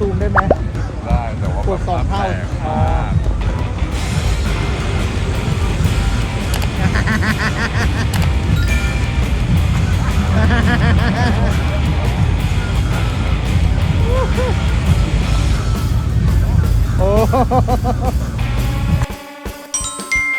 ซูมได้ไหม ได้แต่ว่ากดสองเท่าแตกอ๋อมากโอ้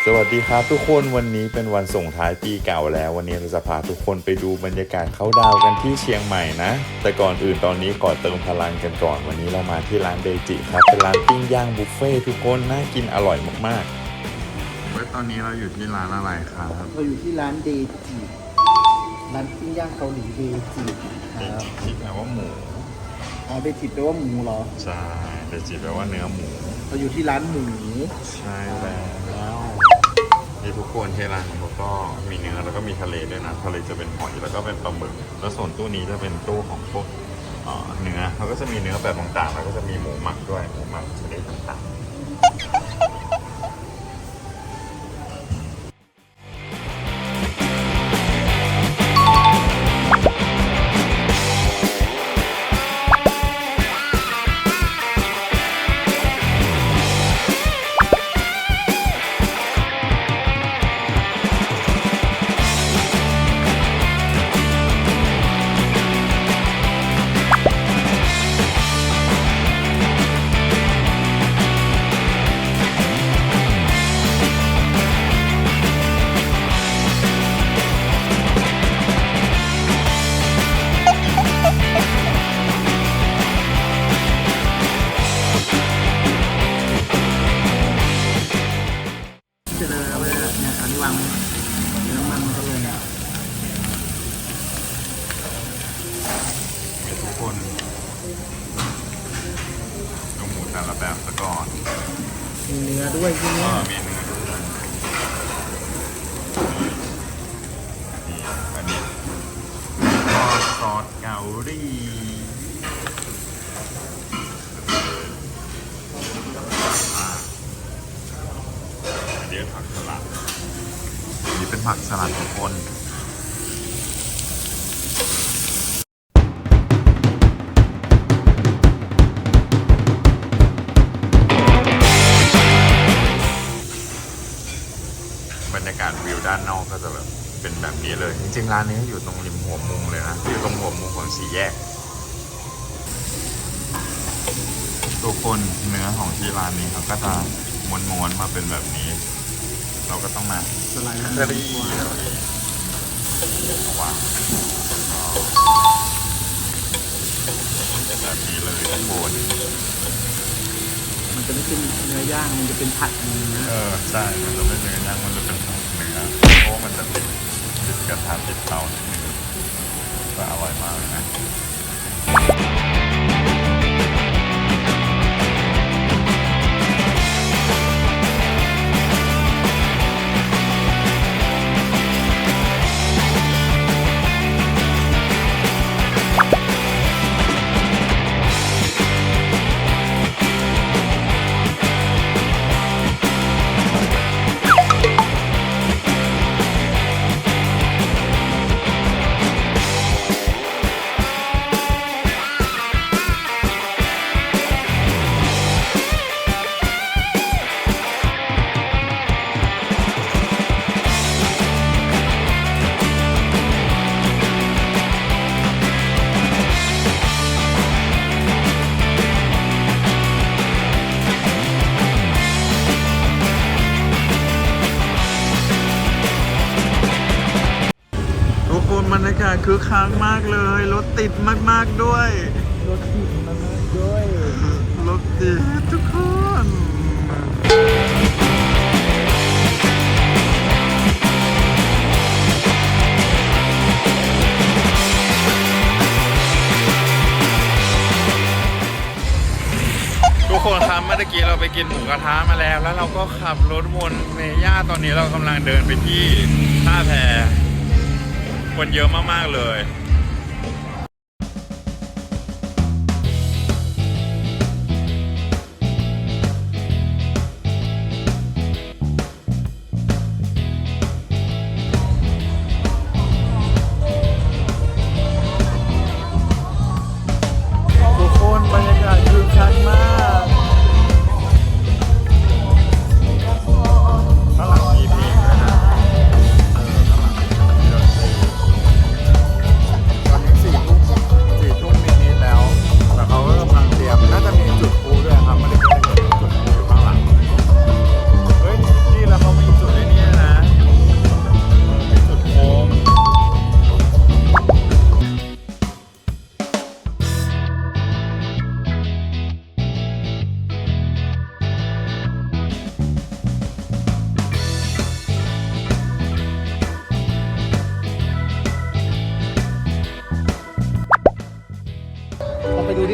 สวัสดีครับทุกคนวันนี้เป็นวันส่งท้ายปีเก่าแล้ว วันนี้เราจะพาทุกคนไปดูบรรยากาศเขาดาวน์กันที่เชียงใหม่นะ แต่ก่อนอื่นตอนนี้ก่อนเติมพลังกันก่อน วันนี้เรามาที่ร้านเดจิครับเป็นร้านปิ้งย่างบุฟเฟ่ต์ทุกคนน่ากินอร่อยมากๆเว้ยตอนนี้เราอยู่ที่ร้านอะไรครับเราอยู่ที่ร้านเดจิร้านปิ้งย่างเกาหลีเดจิครับที่แปลว่าหมูอ๋อเดจิแปลว่าหมูเหรอใช่เดจิแปลว่าเนื้อหมู เราอยู่ที่ร้านหมูใช่แล้ว นี่ทุกคนที่ร้านเขาก็มีเนื้อแล้วก็มีทะเลด้วยนะทะเลจะเป็นหอยแล้วก็เป็นปลาหมึกแล้วส่วนตู้นี้จะเป็นตู้ของพวกเนื้อเขาก็จะมีเนื้อแบบต่างๆ แล้วก็จะมีหมูหมักด้วยหมูหมักชนิดต่างๆ เลยเนี่ยอันนี้วางเดี๋ยวน้ำมันมันก็ลงๆมีทุกคนดูหมูแต่ละแบบซะก่อนมีเนื้อด้วยที่ก็นี่มีเนื้อด้วยนี่อันนี้ก็ซอสเกาหลีอันนี้ผักสลัดอันนี้เป็น ผักสลัดทุกคนบรรยากาศวิวด้านนอกก็จะแบบเป็นแบบนี้เลย จริงๆร้านนี้อยู่ตรงริมหัวมุมเลยนะ อยู่ตรงหัวมุมของสี่แยกทุกคนเนื้อของที่ร้านนี้เขาก็จะม้วนๆมาเป็นแบบนี้ เราก็ต้องมาสไลด์คมันลี่วางเป็นแบบนี้เลยทุกคนมันจะไม่เป็นเนื้อย่าง มันจะเป็นผัดเนื้อเออ ใช่ มันจะไม่เนื้อย่าง มันจะเป็นเนื้อเพราะว่ามันจะติดติดกระทะติดเตานิดนึงก็อร่อยมากเลยนะ บรรยากาศคือค้างมากเลย รถติดมากๆด้วยรสผิดมันด้วย รถติดทุกคนทุกคนครับเมื่อกี้เราไปกินหมูกระทะมาแล้ว แล้วเราก็ขับรถวนเมย่าตอนนี้เรากำลังเดินไปที่ท่าแพ คนเยอะมากๆเลย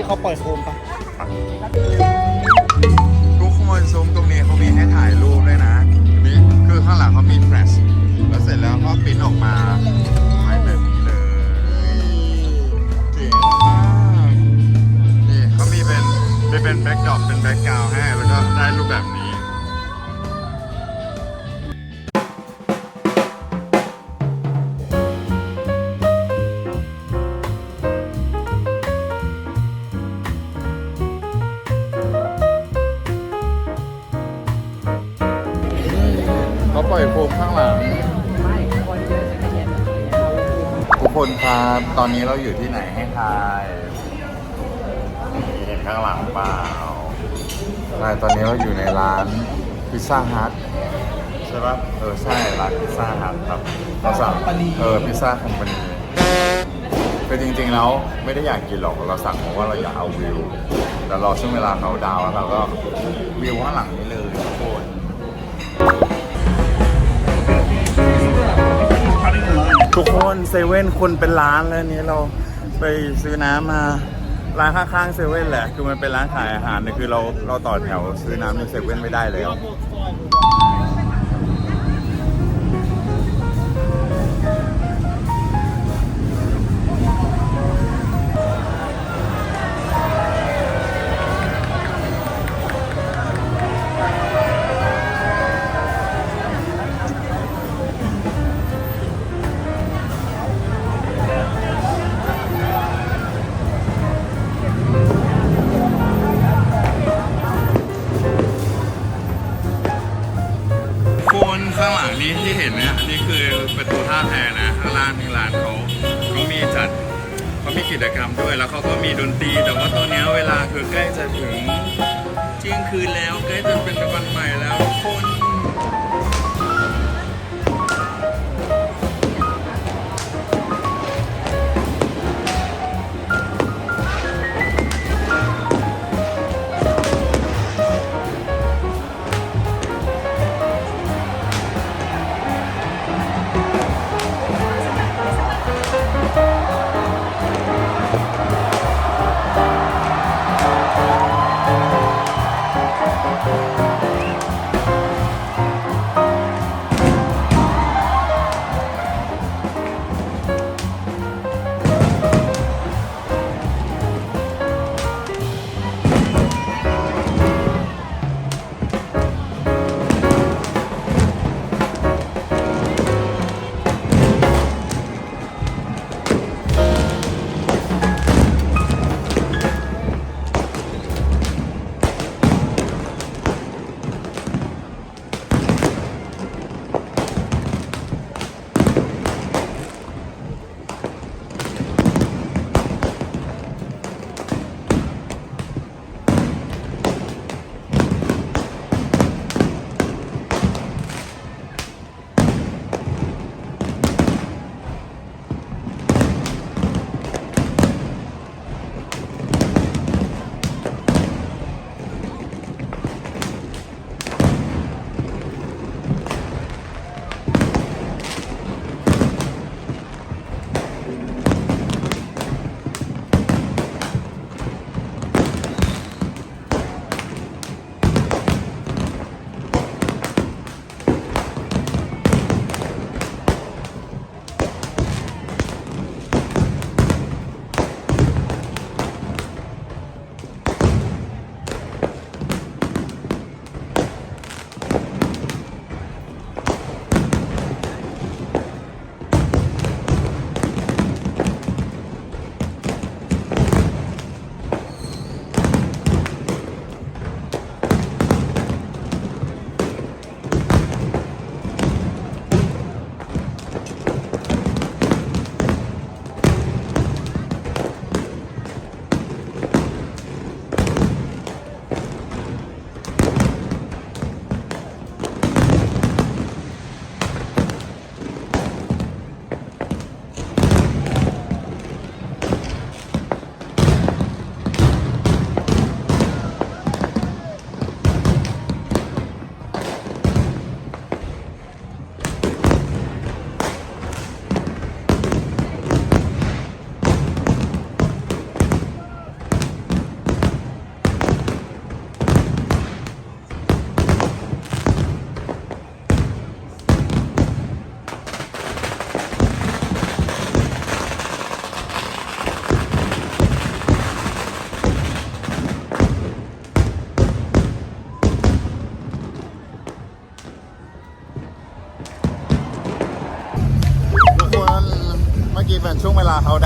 เขาปล่อยโคมปะทุกคนซุ้มตรงนี้เขามีให้ถ่ายรูปด้วยนะนี่คือข้างหลังเขามีแฟลชแล้วเสร็จแล้วก็ปริ้นออกมาให้แบบนี้เลยเจ๋งมากนี่เขามีเป็นเป็นเป็นแบ็กดรอปเป็นแบ็กกราวให้แล้วก็ได้รูปแบบนี้ คนครับ ตอนนี้เราอยู่ที่ไหนให้ทายเห็นข้างหลังเปล่าใช่ตอนนี้เราอยู่ในร้านพิซซ่าฮัทใช่ปะเออใช่ร้านพิซซ่าฮัทครับเราสั่งเออพิซซ่าคอมพานีคือจริงๆแล้วไม่ได้อยากกินหรอกเราสั่งเพราะว่าเราอยากเอาวิว แต่รอช่วงเวลาเขาดาวน์แล้วเราก็วิวข้างหลังนี้เลย ทุกคนเซเว่นคนเป็นร้านแล้วนี้เราไปซื้อน้ำมาร้านข้างๆเซเว่นแหละ คือมันเป็นร้านขายอาหารเนี่ยคือเราเราต่อแถวซื้อน้ำในเซเว่นไม่ได้แล้วาแพนะข้างล่างนี่ร้านเขาเขามีจัดเขามีกิจกรรมด้วยแล้วเขาก็มีดนตรี แต่ว่าตอนนี้เวลาคือใกล้จะถึงเที่ยงคืนแล้วใกล้จะเป็นวันใหม่แล้วคน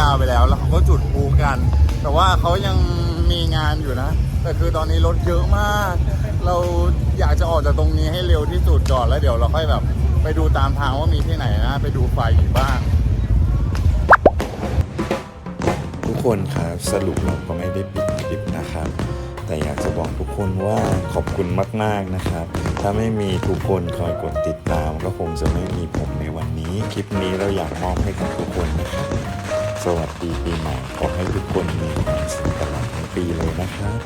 ดาวไปแล้ว แล้วเขาก็จุดพลุกัน แต่ว่าเขายังมีงานอยู่นะ แต่คือตอนนี้รถเยอะมาก เราอยากจะออกจากตรงนี้ให้เร็วที่สุดก่อนแล้วเดี๋ยวเราค่อยแบบไปดูตามทางว่ามีที่ไหนนะ ไปดูไฟอีกบ้าง ทุกคนครับสรุปเราก็ไม่ได้ปิดคลิปนะครับ แต่อยากจะบอกทุกคนว่าขอบคุณมาก ๆนะครับ ถ้าไม่มีทุกคนคอยกดติดตาม ก็คงจะไม่มีผมในวันนี้ คลิปนี้เราอยากมอบให้กับทุกคนนะครับ สวัสดีปีใหม่ขอให้ทุกคนมีความสุขตลอดทั้งปีเลยนะครับ